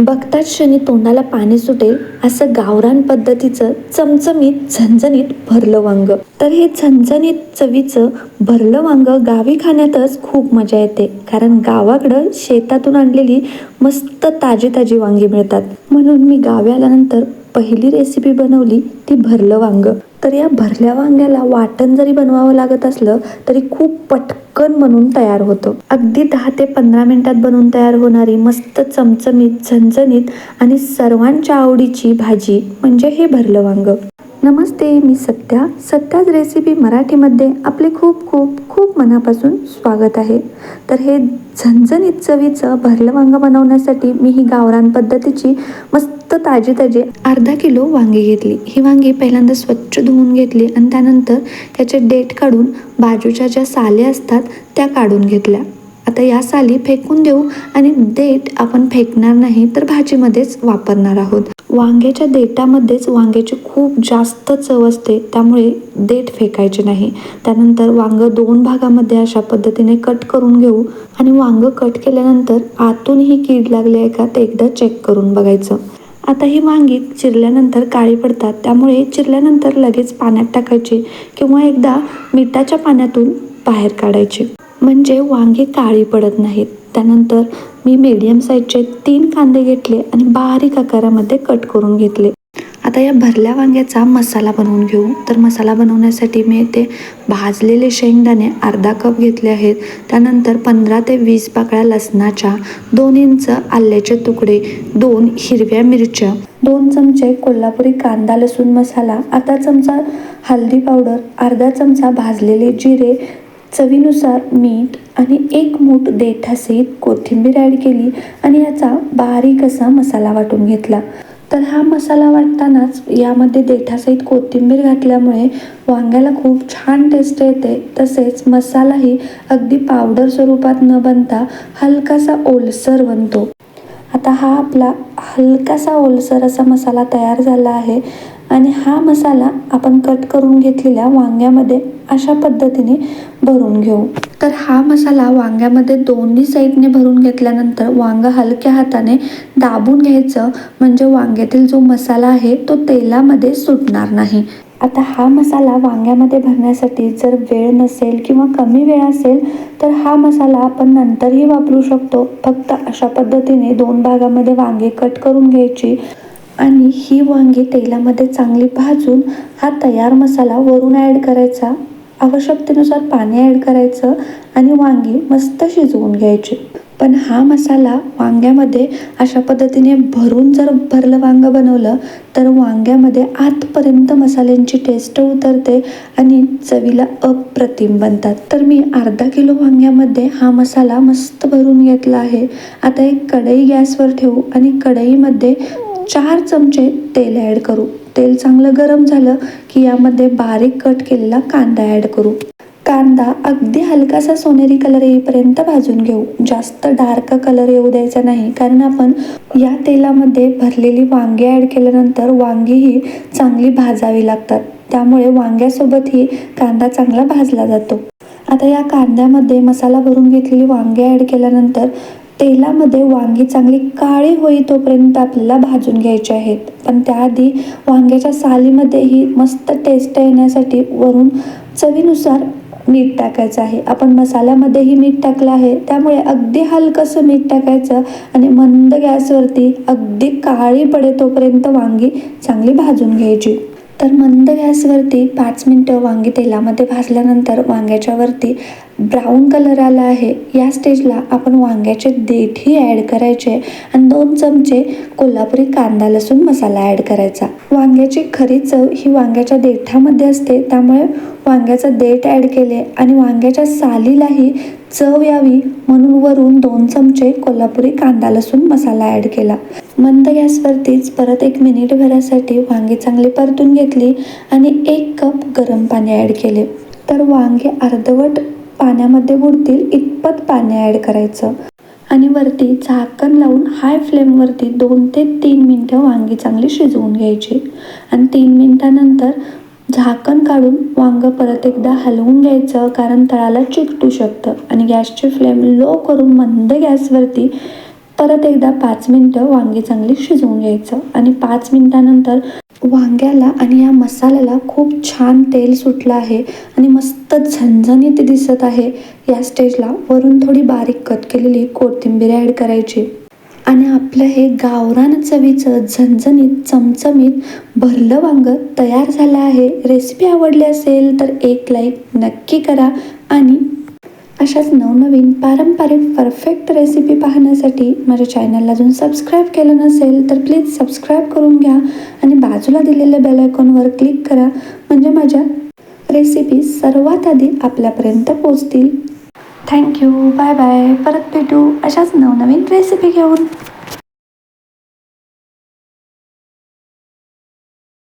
बघताच क्षणी तोंडाला पाणी सुटेल असं गावरान पद्धतीचं चमचमीत झणझणीत भरलं वांग. तर हे झणझणीत चवीचं भरलं वांग गावी खाण्यातच खूप मजा येते. कारण गावाकडं शेतातून आणलेली मस्त ताजी ताजी वांगी मिळतात. म्हणून मी गावी आल्यानंतर पहिली रेसिपी बनवली ती भरलं वांग. तर या भरल्या वांग्याला वाटण जरी बनवावं लागत असलं तरी खूप पटकन बनून तयार होतं. अगदी दहा ते पंधरा मिनिटात बनवून तयार होणारी मस्त चमचमीत झणझणीत आणि सर्वांच्या आवडीची भाजी म्हणजे हे भरलं वांग. नमस्ते मी सत्या. सत्याच रेसिपी मराठीमध्ये आपले खूप खूप खूप मनापासून स्वागत आहे. तर हे झणझणीत चवीचं भरलं वांग बनवण्यासाठी मी ही गावरान पद्धतीची मस्त ताजी ताजी अर्धा किलो वांगी घेतली. ही वांगी पहिल्यांदा स्वच्छ धुवून घेतली आणि त्यानंतर त्याचे डेट काढून बाजूच्या ज्या साले असतात त्या काढून घेतल्या. आता या साली फेकून देऊ आणि देठ आपण फेकणार नाही तर भाजीमध्येच वापरणार आहोत. वांग्याच्या देठामध्येच वांग्याची खूप जास्त चव असते त्यामुळे देठ फेकायचे नाही. त्यानंतर वांगं दोन भागामध्ये अशा पद्धतीने कट करून घेऊ आणि वांगं कट केल्यानंतर आतूनही कीड लागली आहे का ते एकदा चेक करून बघायचं. आता ही वांगी चिरल्यानंतर काळी पडतात त्यामुळे चिरल्यानंतर लगेच पाण्यात टाकायची किंवा एकदा मिठाच्या पाण्यातून बाहेर काढायची. म्हणजे वांगी काळी पडत नाहीत. त्यानंतर मी मीडियम साईजचे तीन कांदे घेतले आणि बारीक आकारामध्ये कट करून घेतले. आता या भरल्या वांग्याचा मसाला बनवून घेऊ. तर मसाला बनवण्यासाठी मी येथे भाजलेले शेंगदाणे अर्धा कप घेतले आहेत. त्यानंतर पंधरा ते वीस पाकळ्या लसणाच्या दोन इंच आल्याचे तुकडे दोन हिरव्या मिरच्या दोन चमचे कोल्हापुरी कांदा लसूण मसाला आता चमचा हल्दी पावडर अर्धा चमचा भाजलेले जिरे चवीनुसार मीठ आणि एक मूठ देठासहित कोथिंबीर ॲड केली आणि याचा बारीक असा मसाला वाटून घेतला. तर हा मसाला वाटतानाच यामध्ये देठासहित कोथिंबीर घातल्यामुळे वांग्याला खूप छान टेस्ट येते. तसेच मसालाही अगदी पावडर स्वरूपात न बनता हलकासा ओलसर बनतो. आता हा आपला हलकासा ओलसर असा मसाला तयार झाला आहे. आणि हा मसाला आपण कट करून घेतलेल्या वांग्यामध्ये अशा पद्धतीने भरून घेऊ. तर हा मसाला वांग्यामध्ये दोन्ही साईडने भरून घेतल्यानंतर वांग हलक्या हाताने दाबून घ्यायचं. म्हणजे वांग्यातील जो मसाला आहे तो तेलामध्ये सुटणार नाही. आता हा मसाला वांग्यामध्ये भरण्यासाठी जर वेळ नसेल किंवा कमी वेळ असेल तर हा मसाला आपण नंतरही वापरू शकतो. फक्त अशा पद्धतीने दोन भागामध्ये वांगे कट करून घ्यायची. आणि ही वांगी तेलामध्ये चांगली भाजून हा तयार मसाला वरून ॲड करायचा. आवश्यकतेनुसार पाणी ॲड करायचं आणि वांगी मस्त शिजवून घ्यायची. पण हा मसाला वांग्यामध्ये अशा पद्धतीने भरून जर भरलं वांगं बनवलं तर वांग्यामध्ये आतपर्यंत मसाल्यांची टेस्ट उतरते आणि चवीला अप्रतिम बनतात. तर मी अर्धा किलो वांग्यामध्ये हा मसाला मस्त भरून घेतला आहे. आता एक कढई गॅसवर ठेवू आणि कढईमध्ये चार चमचे तेल ॲड करू. तेल चांगलं गरम झालं की यामध्ये बारीक कट केलेला कांदा ॲड करू. कांदा अगदी हलकासा सोनेरी कलर येईपर्यंत भाजून घेऊ. जास्त डार्क कलर येऊ द्यायचा नाही कारण आपण या तेलामध्ये भरलेली वांगी ॲड केल्यानंतर वांगी ही चांगली भाजावी लागतात. त्यामुळे वांग्यासोबतही कांदा चांगला भाजला जातो. आता या कांद्यामध्ये मसाला भरून घेतलेली वांगी ॲड केल्यानंतर तेलामध्ये वांगी चांगली काळी होई तोपर्यंत आपल्याला भाजून घ्यायचे आहेत. पण त्याआधी वांग्याच्या सालीमध्येही मस्त टेस्ट येण्यासाठी वरून चवीनुसार मीठ टाकायचं आहे. आपण मसाल्यामध्येही मीठ टाकलं आहे. त्यामुळे अगदी हलकंसं मीठ टाकायचं आणि मंद गॅसवरती अगदी काळी पडे तोपर्यंत वांगी चांगली भाजून घ्यायची. तर मंद गॅसवरती पाच मिनटं वांगी तेलामध्ये भाजल्यानंतर वांग्याच्यावरती ब्राऊन कलर आला आहे. या स्टेजला आपण वांग्याचे देठही ॲड करायचे आणि दोन चमचे कोल्हापुरी कांदा लसूण मसाला ॲड करायचा. वांग्याची खरी चव ही वांग्याच्या देठामध्ये असते त्यामुळे वांग्याचं देठ ॲड केले आणि वांग्याच्या सालीलाही चव यावी म्हणून वरून दोन चमचे कोल्हापुरी कांदा लसूण मसाला ॲड केला. मंद गॅसवरतीच परत एक मिनिट भरासाठी वांगी चांगली परतून घेतली आणि एक कप गरम पाणी ॲड केले. तर वांगे अर्धवट पाण्यामध्ये बुडतील इतपत पाणी ॲड करायचं. आणि वरती झाकण लावून हाय फ्लेमवरती दोन ते तीन मिनटं वांगी चांगली शिजवून घ्यायची. आणि तीन मिनटानंतर झाकण काढून वांग परत एकदा हलवून घ्यायचं कारण तळाला चिकटू शकतं. आणि गॅसची फ्लेम लो करून मंद गॅसवरती परत एकदा पाच मिनटं वांगी चांगली शिजवून घ्यायचं आणि पाच मिनटानंतर वांग्याला आणि या मसाल्याला खूप छान तेल सुटलं आहे आणि मस्त झणझणीत दिसत आहे. या स्टेजला वरून थोडी बारीक कट केलेली कोथिंबीर ॲड करायची. आणि आपलं हे गावरान चवीचं झणझणीत चमचमीत भरलं वांग तयार झालं आहे. रेसिपी आवडली असेल तर एक लाईक नक्की करा आणि अशाच नवनवीन पारंपरिक परफेक्ट रेसिपी पाहण्यासाठी माझ्या चॅनलला अजून सबस्क्राईब केलं नसेल तर प्लीज सबस्क्राईब करून घ्या आणि बाजूला दिलेल्या बेल आयकॉनवर क्लिक करा म्हणजे माझ्या रेसिपी सर्वात आधी आपल्यापर्यंत पोचतील थँक्यू बाय बाय परत भेटू अशाच नवनवीन रेसिपी घेऊन.